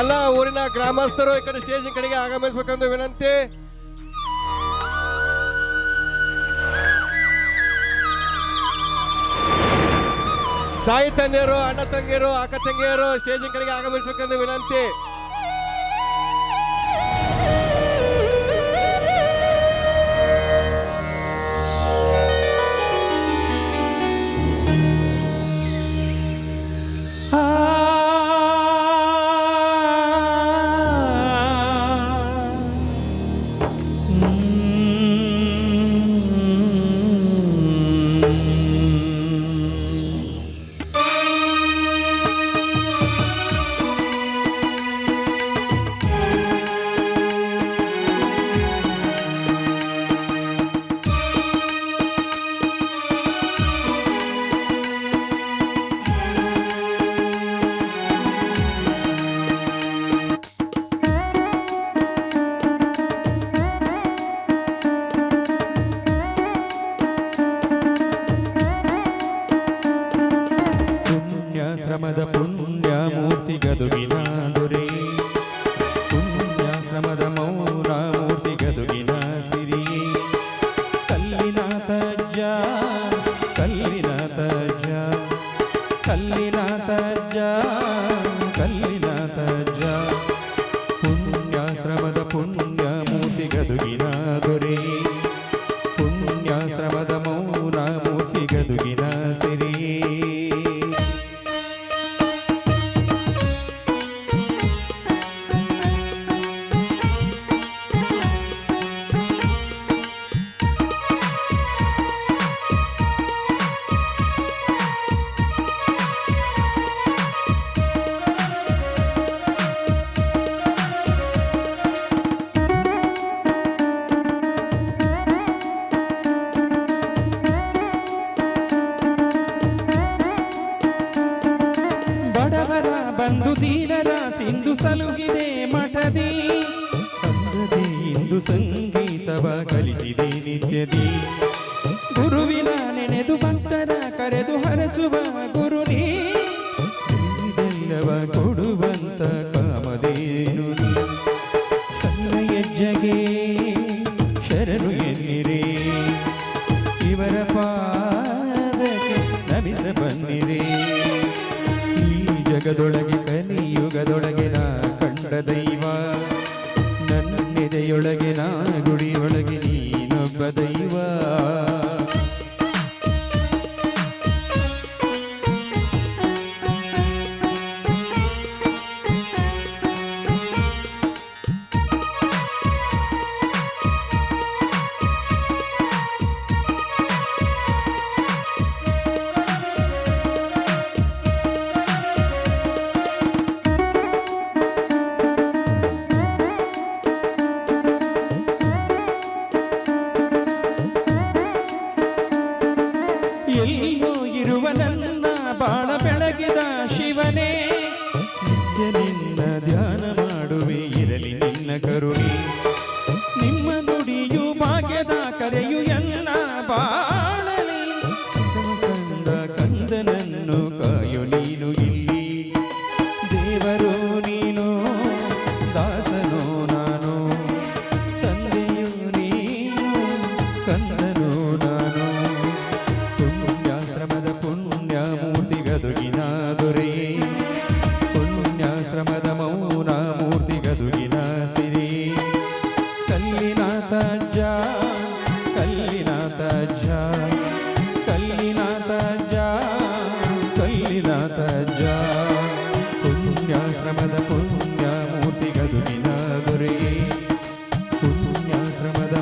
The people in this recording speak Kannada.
ಎಲ್ಲ ಊರಿನ ಗ್ರಾಮಸ್ಥರು ಈ ಕಡೆ ಸ್ಟೇಜ್ ಕಡೆಗೆ ಆಗಮಿಸಬೇಕೆಂದು ವಿನಂತಿ. ತಾಯಿ ತಂದೆಯರು ಅಣ್ಣ ತಂಗಿಯರು, ಅಕ್ಕ ತಂಗಿಯರು ಸ್ಟೇಜ್ ಕಡೆಗೆ ಆಗಮಿಸಬೇಕೆಂದು ವಿನಂತಿ. ಶ್ರಮದ ಪುಣ್ಯ ಮೂರ್ತಿ ಗದುಗಿನ ದೊರೆ ಪುಣ್ಯ ಶ್ರಮದ ಮೌನ ಮೂರ್ತಿ ಗದುಗಿನ ಸಿರಿ ಕಲ್ಲಿನ ತಜ್ಜ ಕಲ್ಲಿನ ತಜ್ಜ ಕಲ್ಲಿನ ತಜ್ಜ ಕಲ್ಲಿನ ತಜ್ಜ ಪುಣ್ಯ ಶ್ರಮದ ಪುಣ್ಯ ಮೂರ್ತಿ ಗದುಗಿನ ದೊರೆ ಪುಣ್ಯ ಶ್ರಮದ ಮೌನ ಮೂರ್ತಿ ಗದುಗಿನ ಬಂಧು ದೀನರ ಸಿಂಧು ಸಲುಗಿದೆ ಮಠದಿ. ತಂದದೆ ಇಂದು ಸಂಗೀತವ ಕಲಿಸಿದೆ ನಿತ್ಯದಿ. ಗುರುವಿನ ನೆನೆದು ಭಕ್ತರ ಕರೆದು ಹರಸುವ ಗುರು ನೀ ಇದೆಲ್ಲವ ಕೊಡುವಂತ ಕಾಮದೇನು. ತನ್ನ ಹೆಜ್ಜೆಗೆ ಶರಣು ಎನ್ನಿರಿ. ಇವರ ಪಾದಕ್ಕೆ ನಮಿಸ ಬನ್ನಿರಿ ಈ ಜಗದೊಳಗೆ ನಾ ಕಂಡ ದೈವ ನನ್ನ ನಾ ಗುಡಿಯೊಳಗೆ ನೀನೊಬ್ಬ ದೈವ. ನಿನ್ನ ಕರುಣೆ ನಿಮ್ಮ ನುಡಿಯು ಭಾಗ್ಯದ ಕರೆಯು ಎನ್ನ ಬಾಳಲಿ. ಕಂದ ಕಂದನನ್ನು ಕಾಯು ನೀನು ಇಲ್ಲಿ. ದೇವರು ನೀನು, ದಾಸನು ನಾನು. ತಂದೆಯು ನೀನು ಕಂದನು నాగమౌన మూర్తి గదుగిన సిరి కల్లిన తజ్జ కల్లిన తజ్జ కల్లిన తజ్జ కల్లిన తజ్జ పుణ్యాశ్రమద పుణ్యమూర్తి గదుగిన గురి పుణ్యాశ్రమద